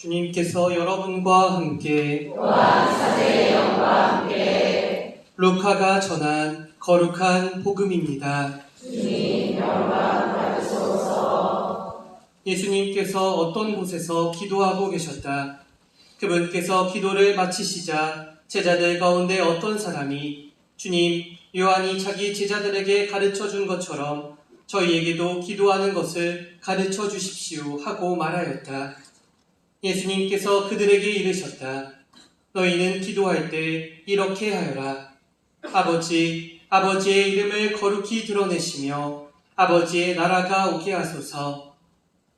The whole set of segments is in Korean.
주님께서 여러분과 함께 함께 루카가 전한 거룩한 복음입니다. 예수님께서 어떤 곳에서 기도하고 계셨다. 그분께서 기도를 마치시자 제자들 가운데 어떤 사람이 주님, 요한이 자기 제자들에게 가르쳐 준 것처럼 저희에게도 기도하는 것을 가르쳐 주십시오 하고 말하였다. 예수님께서 그들에게 이르셨다. 너희는 기도할 때 이렇게 하여라. 아버지, 아버지의 이름을 거룩히 드러내시며 아버지의 나라가 오게 하소서.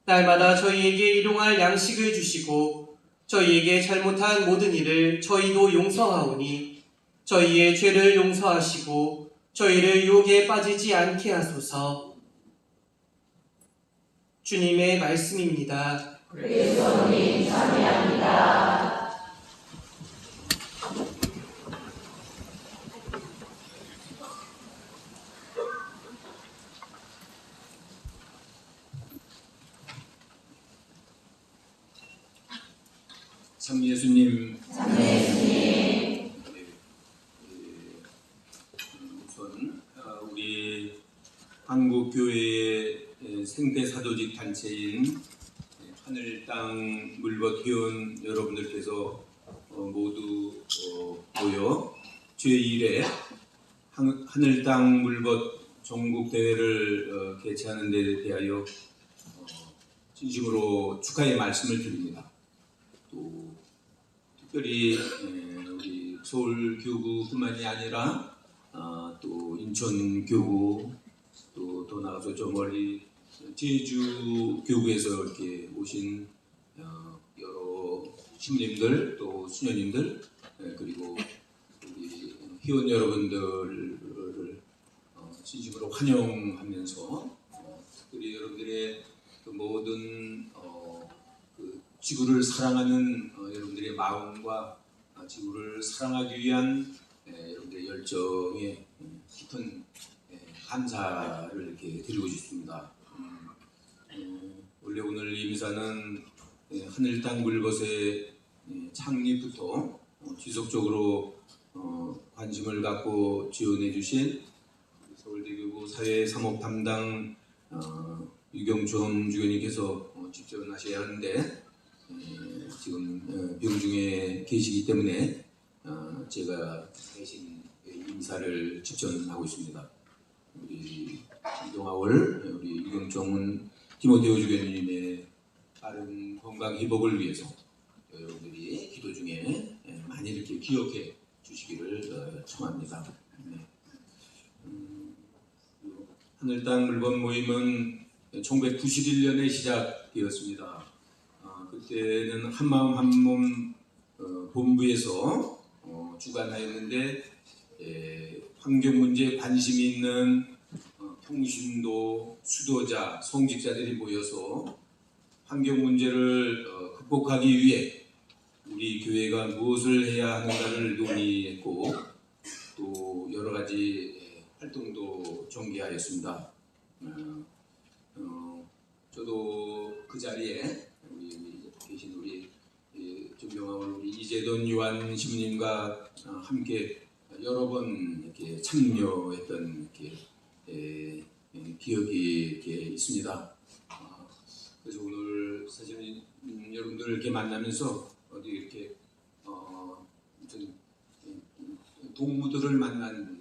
날마다 저희에게 일용할 양식을 주시고 저희에게 잘못한 모든 일을 저희도 용서하오니 저희의 죄를 용서하시고 저희를 유혹에 빠지지 않게 하소서. 주님의 말씀입니다. 그리스도님 찬양합니다 참 예수님 예수님 우선 어, 우리 한국 교회의 생태 사도직 단체인 하늘 땅 물벗 회원 여러분들께서 어, 모두 어, 모여 제1회 하늘 땅 물벗 전국 대회를 어, 개최하는 데 대하여 어, 진심으로 축하의 말씀을 드립니다. 또 특별히 에, 우리 서울 교구뿐만이 아니라 아, 또 인천 교구 또 더 나가서 저 멀리 제주 교구에서 이렇게 오신 어, 신님들 또 수녀님들 에, 그리고 회원 여러분들을 어, 진심으로 환영하면서 어, 특별히 여러분들의 그 모든 어, 그 지구를 사랑하는 어, 여러분들의 마음과 아, 지구를 사랑하기 위한 에, 여러분들의 열정에 음, 깊은 에, 감사를 이렇게 드리고 싶습니다. 음, 음, 원래 오늘 에, 하늘 땅 물벗의 에, 창립부터 어, 지속적으로 어, 관심을 갖고 지원해 주신 서울대교구 사회 사목 담당 어, 유경준 주교님께서 어, 집전하셔야 하는데 에, 지금 어, 병 중에 계시기 때문에 어, 제가 대신 인사를 집전하고 있습니다. 우리 이동아월 우리 유경종은 디모데오 주교님의 빠른 건강 회복을 위해서 여러분들이 기도 중에 에, 많이 이렇게 기억해 주시기를 어, 청합니다. 네. 음, 하늘 땅 물건 모임은 1991년에 시작되었습니다. 아, 그때는 한마음 한몸 어, 본부에서 어, 주관하였는데 에, 환경 문제에 관심이 있는 어, 평신도 수도자 성직자들이 모여서 환경 문제를 어, 극복하기 위해 우리 교회가 무엇을 해야 하는가를 논의했고 또 여러 가지 에, 활동도 전개하였습니다. 어, 어, 저도 그 자리에 우리 우리 계신 우리 예, 존경하는 우리 이재돈 유한 신부님과 어, 함께 여러 번 이렇게 참여했던 이렇게 예, 예, 기억이 이렇게 있습니다. 아, 그래서 오늘 사실 음, 여러분들을 이렇게 만나면서 어디 이렇게 어, 아무튼 음, 동무들을 만난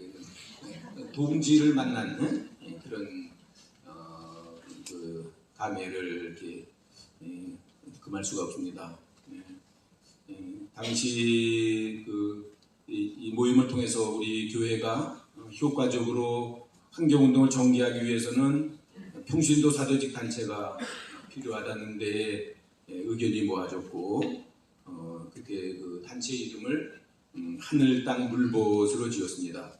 예, 동지를 만난 예, 그런 어, 그 감회를 이렇게 예, 금할 수가 없습니다. 예, 예, 당시 그 이, 이 모임을 통해서 우리 교회가 효과적으로 환경 운동을 전개하기 위해서는 평신도 사도직 단체가 필요하다는 데에 예, 의견이 모아졌고 어, 그때 그 단체 이름을 음, 하늘 땅 물벗으로 지었습니다.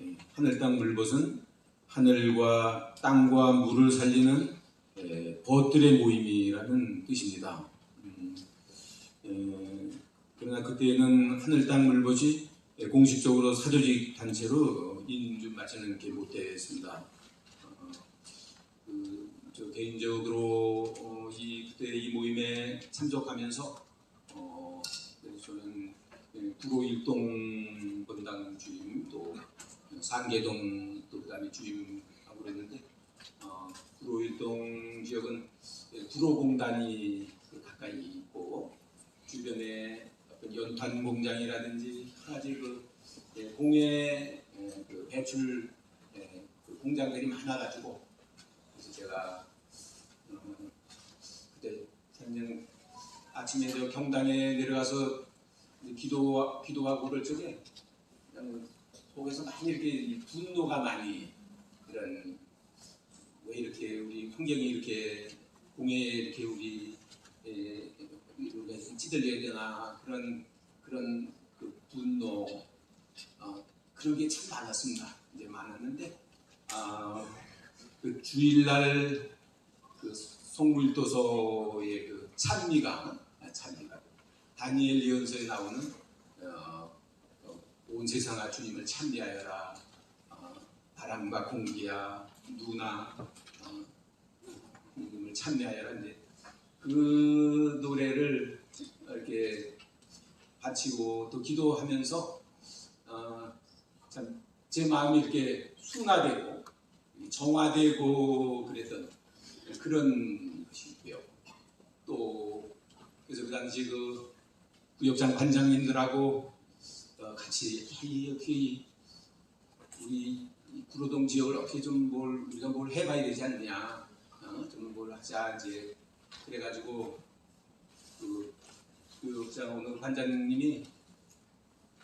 예, 하늘 땅 물벗은 하늘과 땅과 물을 살리는 에, 벗들의 모임이라는 뜻입니다. 음, 에, 그러나 그때는 하늘 땅 물벗이 에, 공식적으로 사조직 단체로 인준 맞추는 게 못됐습니다. 어, 그 저 개인적으로 어, 이 그때 이 모임에 참석하면서 어, 네, 저는 예, 구로 일동 본당 주임 또 상계동 또 그다음에 주임하고 그랬는데 어, 구로 일동 지역은 예, 구로 공단이 그 가까이 있고 주변에 어떤 연탄 공장이라든지 여러 가지 그 예, 공예 예, 그 배출 예, 그 공장들이 많아가지고 그래서 제가 어, 그때 작년 아침에 저 경당에 내려가서 기도 기도하고 그럴 적에 속에서 많이 이렇게 이 분노가 많이 이런 왜 이렇게 우리 환경이 이렇게 공에 이렇게 우리 에, 이렇게 찌들려야 되나 그런 그런 그 분노 어, 그런 게 참 많았습니다. 이제 많았는데 아, 그 주일날 그 송물도서의 그 찬미가 아, 찬미가 다니엘 예언서에 나오는 어, 어, 온 세상아 주님을 찬미하여라 어, 바람과 공기야 누나 어, 주님을 찬미하여라 이제 그 노래를 이렇게 바치고 또 기도하면서 어, 참제 마음이 이렇게 순화되고 정화되고 그랬던 그런 것이고요. 또 그래서 그 당시 그 구역장 관장님들하고 어, 같이 이 어떻게 우리 이 구로동 지역을 어떻게 좀 뭘 우리가 뭘 해봐야 되지 않느냐, 어, 좀뭘 하자 이제. 그래가지고 그 구역장 오늘 관장님이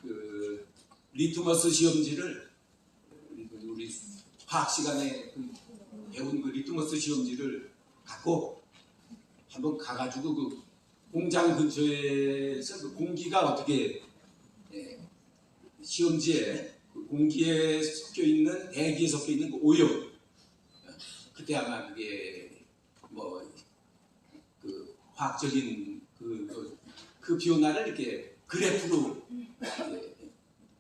그 리트머스 시험지를 우리, 우리 화학 시간에 그 배운 그 리트머스 시험지를 갖고 한번 가가지고 그 공장 근처에서 그 공기가 어떻게 예, 시험지에 그 공기에 섞여 있는 대기에 섞여 있는 그 오염. 어, 그때 아마 그게 뭐그 화학적인 그, 그, 그 변화를 이렇게 그래프로 이제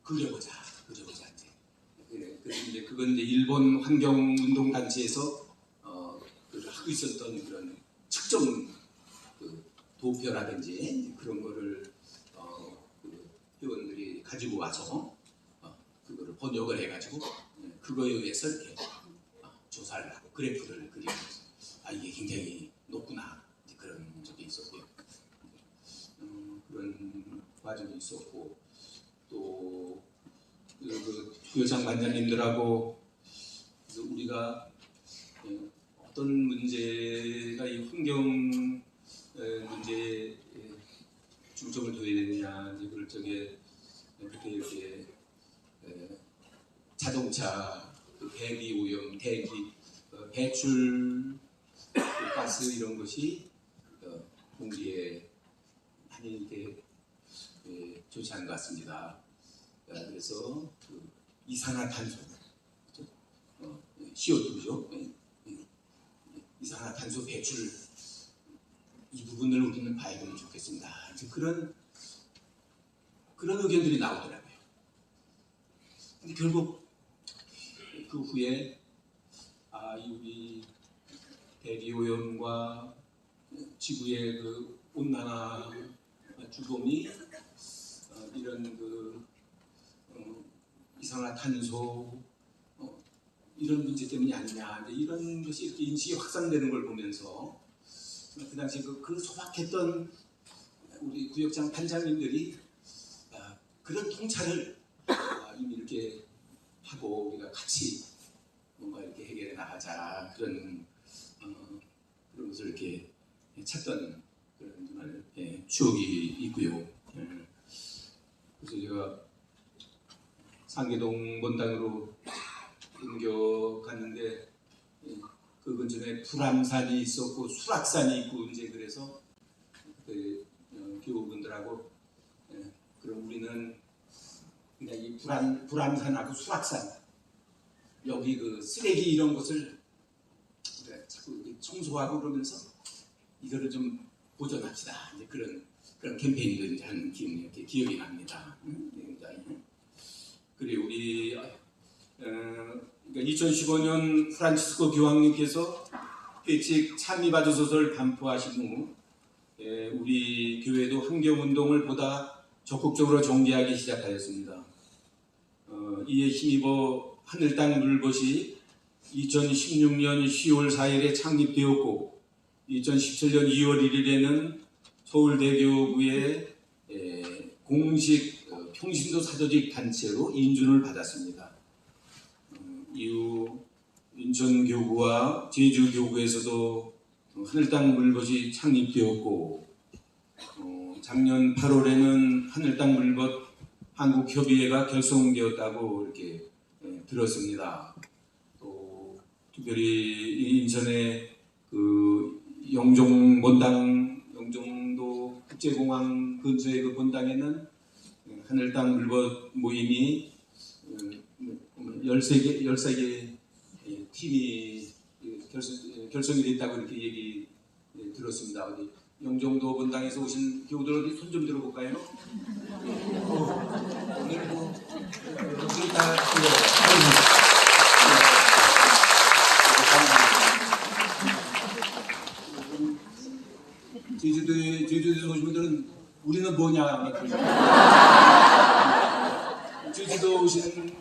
그려보자 그려보자 이제. 그래, 그래서 이제 그건 이제 일본 환경운동 단체에서 어, 그 하고 있었던 그런 측정 그 도표라든지 그런 거를 어, 그 회원들이 가지고 와서 어, 그거를 번역을 해가지고 예, 그거에 의해서 이렇게 어, 조사를 하고 그래프를 그리면서 아 이게 굉장히 높구나 그런 적이 있었고요. 음, 그런 과정이 있었고 또 그, 그 교장 관장님들하고 그래서 우리가 예, 어떤 문제가 이 환경 에, 문제에 중점을 둬야 되느냐 그럴 적에 그렇게 이렇게 에, 자동차 그 대기 오염, 대기 어, 배출 그 가스 이런 것이 어, 공기에 많이 이렇게 예, 좋지 않은 것 같습니다. 아, 그래서 그 이산화탄소, 그죠? 어, 예, CO2죠. 예, 예, 이산화탄소 배출 이 부분을 우리는 봐야 되면 좋겠습니다. 그런 그런 의견들이 나오더라고요. 근데 결국 그 후에 아, 이 우리 대기 오염과 지구의 그 온난화 주범이 어, 이런 그 어, 이산화탄소 어, 이런 문제 때문이 아니냐 이런 것이 이렇게 인식이 확산되는 걸 보면서 그 당시 그, 그 소박했던 우리 구역장 판장님들이 아, 그런 통찰을 아, 이미 이렇게 하고 우리가 같이 뭔가 이렇게 해결해 나가자 그런 어, 그런 것을 이렇게 찾던 그런 정말 예, 추억이 있고요. 예. 그래서 제가 상계동 본당으로 옮겨 그 근처에 불암산이 있었고 수락산이 있고 이제 그래서 그때 어, 교우분들하고 예, 그럼 우리는 그냥 이 불암 불암산하고 수락산 여기 그 쓰레기 이런 것을 우리가 자꾸 청소하고 그러면서 이거를 좀 보존합시다. 이제 그런 그런 캠페인도 이제 한 기억이 기억이 납니다. 음, 굉장히. 그리고 우리 2015년 프란치스코 교황님께서 회칙 찬미바조소설 반포하신 후 예, 우리 교회도 환경운동을 보다 적극적으로 전개하기 시작하였습니다. 어, 이에 힘입어 하늘 땅 물벗이 2016년 10월 4일에 창립되었고 2017년 2월 1일에는 서울대교구의 에, 공식 어, 평신도 사조직 단체로 인준을 받았습니다. 어, 이후 인천교구와 제주교구에서도 하늘 땅 물벗이 창립되었고 어, 작년 8월에는 하늘 땅 물벗 한국협의회가 결성되었다고 이렇게 예, 들었습니다. 또 특별히 이 인천의 그 영종 본당 영종도 국제공항 근처의 그 본당에는 하늘 땅 물벗 모임이 어, 13개 13개 예, 팀이 예, 결성, 예, 결성이 됐다고 이렇게 얘기 예, 들었습니다. 어디 영종도 본당에서 오신 교우들 어디 손 좀 들어볼까요? 어, 오늘 뭐 여기 다 예. 제주도에 제주도에서 오신 분들은 우리는 뭐냐 제주도 오신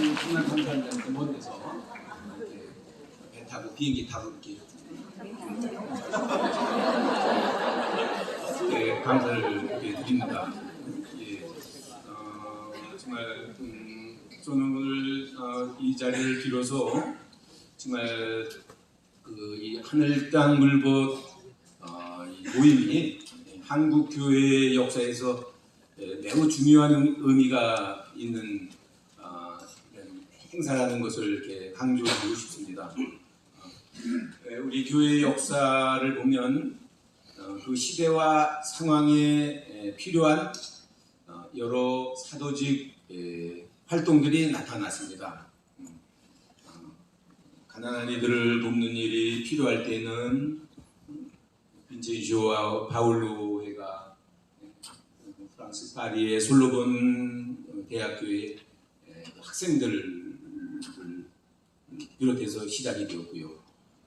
네, 정말 감사합니다. 먼 데서 이렇게 배 타고 비행기 타고 이렇게 네, 감사를 이렇게 드립니다. 예, 어, 정말 음, 저는 오늘 어, 이 자리를 빌어서 정말 그 이 하늘 땅 물벗 어, 이 모임이 한국 교회의 역사에서 예, 매우 중요한 의- 의미가 있는 어, 행사라는 것을 이렇게 강조하고 싶습니다. 어, 예, 우리 교회의 역사를 보면 어, 그 시대와 상황에 에, 필요한 어, 여러 사도직 에, 활동들이 나타났습니다. 음, 어, 가난한 이들을 돕는 일이 필요할 때는 빈체이조와 바울로 회가 프랑스 파리의 솔로몬 대학교의 에, 학생들을 비롯해서 시작이 되었고요.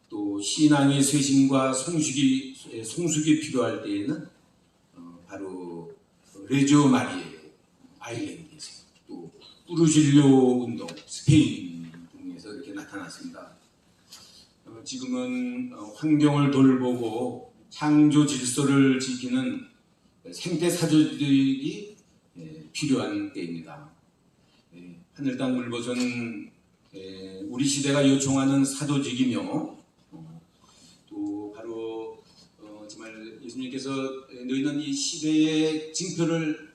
또 신앙의 쇄신과 성숙이 성숙이 필요할 때에는 어, 바로 레지오 마리에 아일랜드 뿌르실료 운동 스페인 등에서 이렇게 나타났습니다. 어, 지금은 어, 환경을 돌보고 창조 질서를 지키는 생태 사조들이 예, 필요한 때입니다. 예, 하늘 땅 물벗은 예, 우리 시대가 요청하는 사도직이며 어, 또 바로 어, 정말 예수님께서 너희는 이 시대의 징표를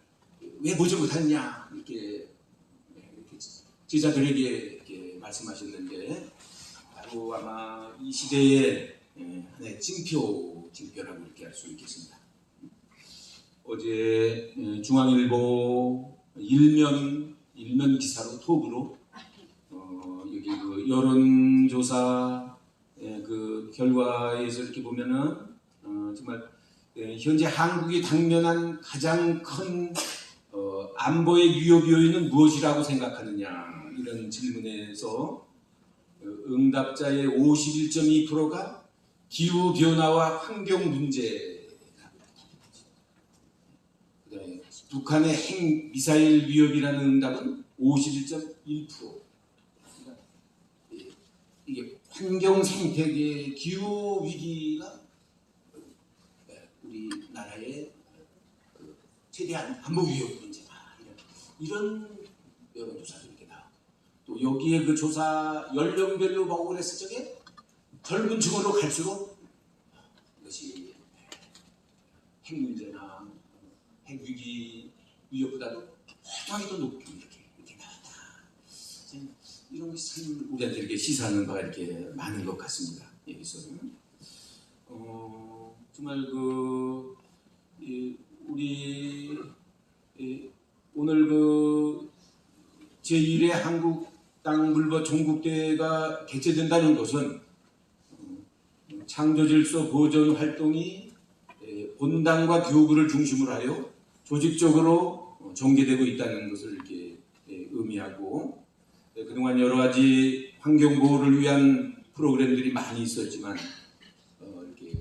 왜 보지 못하느냐 이렇게, 예, 이렇게 말씀하셨는데 바로 아마 이 시대의 예, 하나의 징표 징표라고 이렇게 할 수 있겠습니다. 어제 예, 중앙일보 일면 일면 기사로 톡으로 어, 여기 그 여론조사 예, 그 결과에서 이렇게 보면은 어, 정말 예, 현재 한국이 당면한 가장 큰 어, 안보의 위협 요인은 무엇이라고 생각하느냐 이런 질문에서 어, 응답자의 51.2%가 기후 변화와 환경 문제 그다음에 북한의 핵 미사일 위협이라는 응답은 51.1%. 그러니까 이- 이게 환경 생태계 기후 위기가 네, 우리 나라의 그 최대한 안보 위협 문제다. 이런, 나오고 또 여기에 그 조사 연령별로 보고 그랬을 적에 젊은 층으로 갈수록 이것이 핵 문제나 핵 위기 위협보다도 호당이 더 높게 이렇게 이렇게 나왔다. 이런 것이 참 우리한테 이렇게 시사하는 바가 이렇게 많은 것 같습니다. 여기서는 어 정말 그 이, 우리 이, 오늘 그 제1회 한국 땅 물벗 종국대회가 개최된다는 것은 어, 창조질서 보존 활동이 에, 본당과 교구를 중심으로 하여 조직적으로 어, 전개되고 있다는 것을 이렇게 예, 의미하고 예, 그동안 여러 가지 환경 보호를 위한 프로그램들이 많이 있었지만 어, 이렇게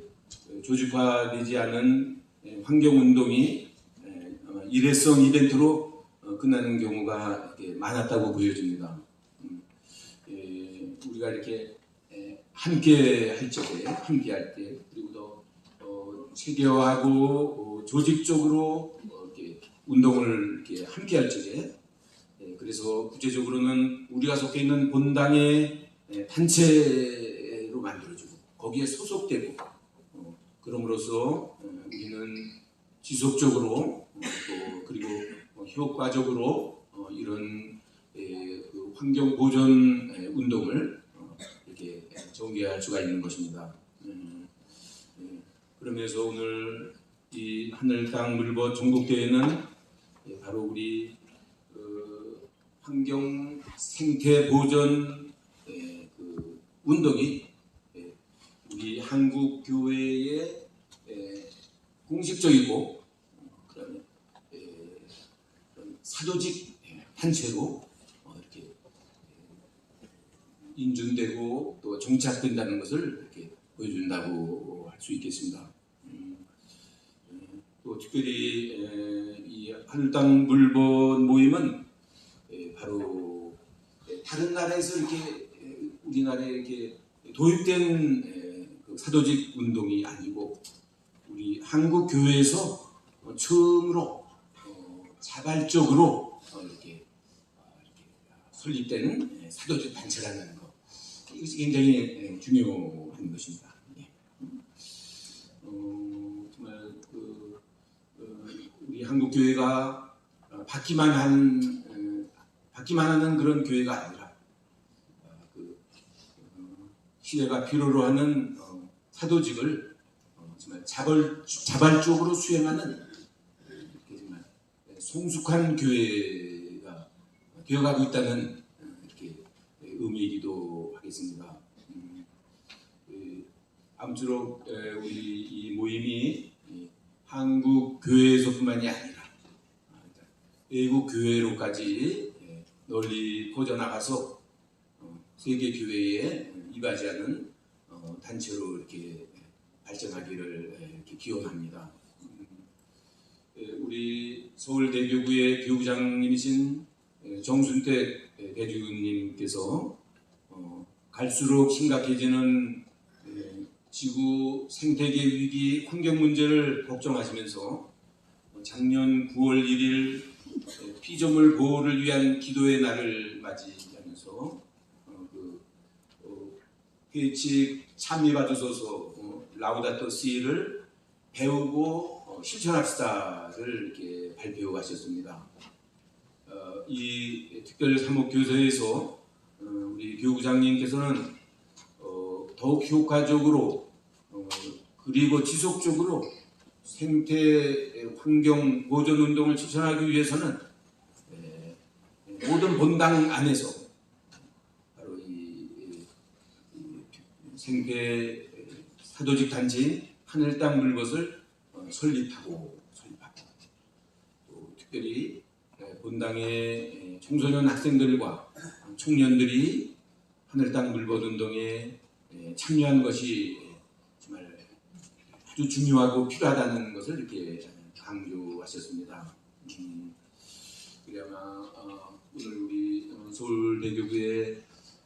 조직화되지 않은 예, 환경 운동이 예, 일회성 이벤트로 어, 끝나는 경우가 많았다고 보여집니다. 우리가 이렇게 예, 함께 할 적에 함께 할 때 그리고 더 어, 체계화하고 어, 조직적으로 어, 이렇게 운동을 이렇게 함께 할 적에 예, 그래서 구체적으로는 우리가 속해 있는 본당의 예, 단체로 만들어주고 거기에 소속되고 어, 그럼으로써 어, 우리는 지속적으로 어, 또 그리고 어, 효과적으로 어, 이런 예, 그 환경 보존 예, 운동을 전개할 수가 있는 것입니다. 음, 예, 그러면서 오늘 이 하늘 땅 물벗 전국 대회는 예, 바로 우리 그 환경 생태 예, 그 운동이 예, 우리 한국 교회의 예, 공식적이고 어, 예, 사조직 예, 단체로 어, 예, 인준되고 또 정착된다는 것을 이렇게 보여준다고 할 수 있겠습니다. 음, 예, 또 특별히 에, 이 하늘땅 물번 모임은 예, 바로 예, 다른 나라에서 이렇게 예, 우리나라에 이렇게 도입된 예, 그 사도직 운동이 아니고 우리 한국 교회에서 어, 처음으로 어, 자발적으로 어, 이렇게, 설립된 예, 사도직 단체라는 것 이것이 굉장히 예, 중요한 것입니다. 예. 어, 정말 그 어, 우리 한국 교회가 어, 받기만 한 어, 받기만 하는 그런 교회가 아니라 어, 그 어, 시대가 필요로 하는 어, 사도직을 어, 정말 자발 자발적으로 수행하는 정말 성숙한 교회가 되어가고 있다는 어, 이렇게 의미이기도 하겠습니다. 음, 그, 아무쪼록 에, 우리 이 모임이 이 한국 교회에서뿐만이 아니라 아, 외국 교회로까지 예, 널리 퍼져나가서 어, 세계 교회에 이바지하는 어, 단체로 이렇게 발전하기를 예, 이렇게 기원합니다. 음, 예, 우리 서울대교구의 교구장님이신 예, 정순택 예, 대주님께서 어, 갈수록 심각해지는 예, 지구 생태계 위기 환경 문제를 걱정하시면서 어, 작년 9월 1일 예, 피조물 보호를 위한 기도의 날을 맞이하면서 어, 그 어, 회칙 참여받으소서 어, 라우다토 시를 배우고 어, 실천합시다를 이렇게 발표하셨습니다. 어, 이 특별 사목 교서에서 어, 우리 교구장님께서는 어, 더욱 효과적으로 어, 그리고 지속적으로 생태 환경 보존 운동을 실천하기 위해서는 에, 모든 본당 안에서 바로 이, 생태 사도직 단체인 하늘 땅 물것을 어, 설립하고 설립하고. 또 특별히 에, 본당의 에, 청소년 학생들과 청년들이 하늘 땅 물벗 운동에 에, 참여한 것이 아주 중요하고 필요하다는 것을 이렇게 강조하셨습니다. 음, 그래 아마 어, 오늘 우리 어, 서울대교구의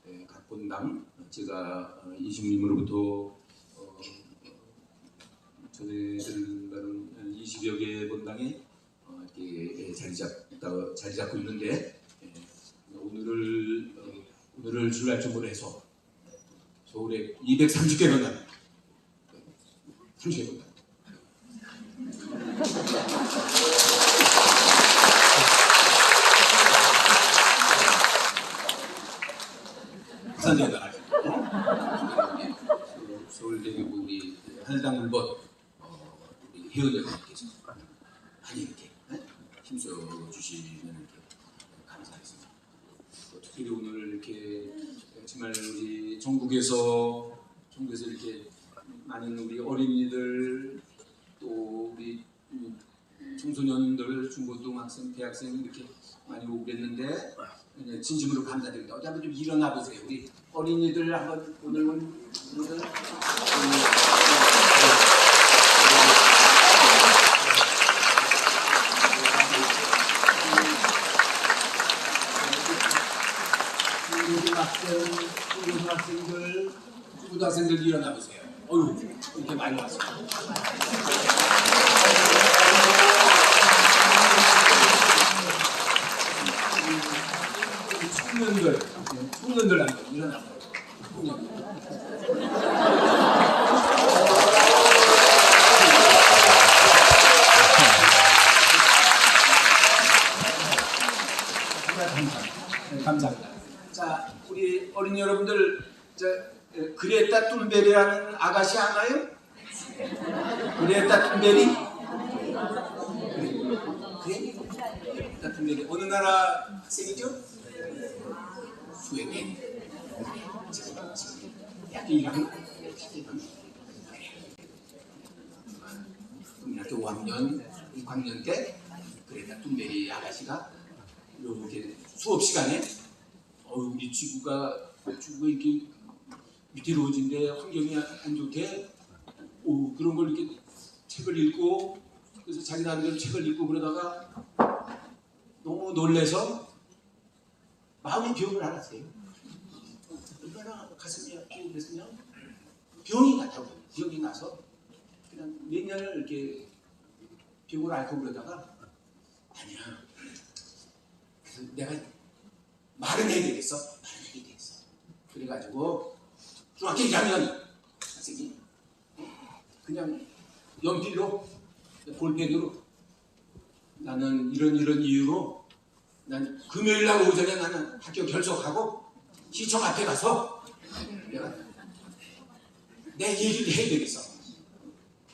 에, 각 본당 제가 어, 이심님으로부터 어, 전해드린 바는 20여 개 본당에 어, 이렇게 자리 잡다 자리 잡고 있는데 예, 오늘을 어, 오늘을 주말점으로 해서 서울에 230개 본당 30개 본당 산대가 서울대교구 우리 한일당 물벗 어, 우리 회원들께서 많이 이렇게 네? 힘써 주시면. 또 특별히 오늘 이렇게 정말 우리 전국에서 전국에서 이렇게 많은 우리 어린이들 또 우리 음, 청소년들, 중고등학생, 대학생 이렇게 많이 오고 그랬는데 네, 진심으로 감사드립니다. 어디 한번 좀 일어나 보세요. 우리 어린이들 한번 오늘은 음, 중고등학생, 중고등학생들, 중고등학생들 일어나 보세요. 어유 이렇게 많이 왔어요. 청년들, 청년들 한 번 일어나 보세요. 청년들. 감사합니다. 네, 감사합니다. 자, 우리 어린 이 여러분들, 저 에, 그레타 툰베리라는 아가씨 아나요? 그레타 툰베리? 그레타 툰베리 어느 나라 학생이죠? 스웨덴. 약간 이름? 국민학교 5학년, 6학년 때 그레타 툰베리 아가씨가 이렇게 수업 시간에 어 우리 지구가 지구가 이렇게 위태로워진데 환경이 안 좋대. 오 그런 걸 이렇게 책을 읽고 그래서 자기 나름대로 책을 읽고 그러다가 너무 놀래서 마음의 병을 알았어요. 얼마나 가슴이 아프고 그랬으면 병이 났다고 병이 나서 그냥 몇 년을 이렇게 병을 앓고 그러다가 아니야. 그래서 내가 말은 해야 되겠어. 말은 해야 되겠어. 그래가지고 중학교 2학년 선생님 그냥 연필로 볼펜으로 나는 이런 이런 이유로 난 금요일 날 오전에 나는 학교 결석하고 시청 앞에 가서 내가 내 얘기를 해야 되겠어.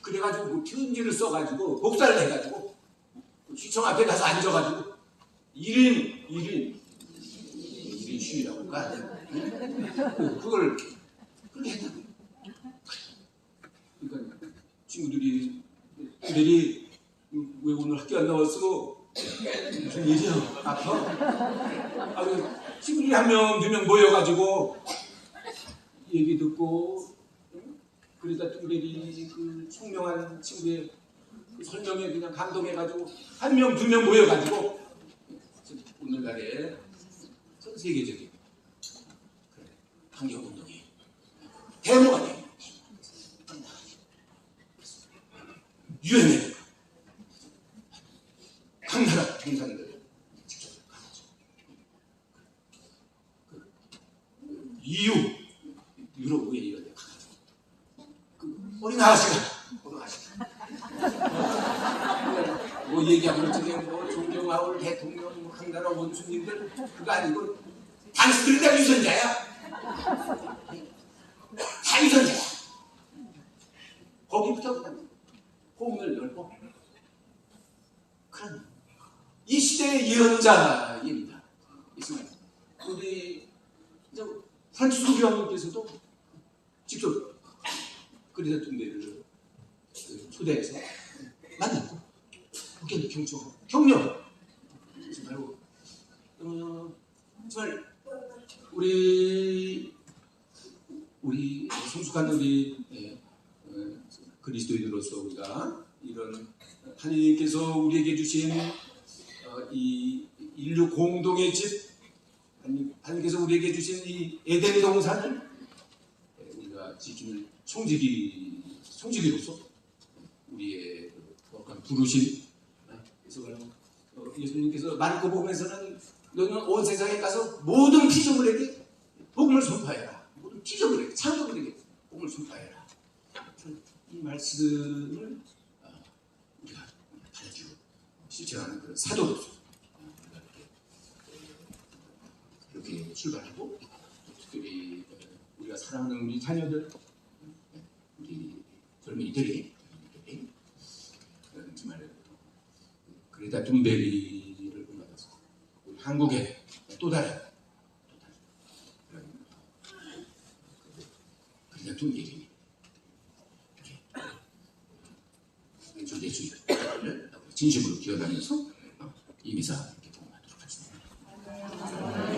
그래가지고 그 편지를 써가지고 복사를 해가지고 시청 앞에 가서 앉아가지고 1인 1인 1인 쉬라고 할까? 응? 그걸 그러니까 친구들이 내리 왜 오늘 학교 안 나왔어? 무슨 일이야? 아파? 아, 그 친구들이 한 명, 두 명 모여가지고 얘기 듣고 응? 그러다 뚱베리 그 총명한 친구의 그 설명에 그냥 감동해가지고 한 명, 두 명 모여가지고 오늘날에 전 세계적인 그래, 환경 운동 이 대모가 돼요. 유엔에 각 나라 정상들 직접. 그 EU 유럽 왜 이런 데. 그 어린 아가씨가 어린 아가씨가 뭐 얘기하면 저게 뭐 존경하올 대통령 뭐 한 나라 원수님들 그거 아니고 당신들이 다 유전자야 다 유전자야 거기부터 호응을 열고 그런 이 시대의 예언자입니다. 우리 저 프란치스 교황님께서도 직접 그리다 뚱배를 초대해서 만났고 그게 경청 격려. 정말 우리 우리 성숙한 우리 예, 어, 그리스도인으로서 우리가 이런 하나님께서 우리에게 주신 어, 이 인류 공동의 집 하나님- 하나님께서 우리에게 주신 이 에덴 동산을 예, 우리가 지키는 총지기 총지기로서 우리의 그 거룩한 부르심 어, 그래서 어, 예수님께서 마르코 복음에서는 너는 온 세상에 가서 모든 피조물에게 복음을 선포해라 피조물에게 창조물에게. 복음을 선포해라 이 말씀을 어, 우리가 받아주고 실천하는 그런 사도로서 어, 이렇게, 이렇게 출발하고 특별히 어, 우리가 사랑하는 우리 자녀들 우리 젊은이들이 정말 그레타 둠베리를 우리 한국의 또 다른 대통령 얘기니 저 내주 진심으로 기어다면서 이 미사 이렇게 봉하도록 하겠습니다.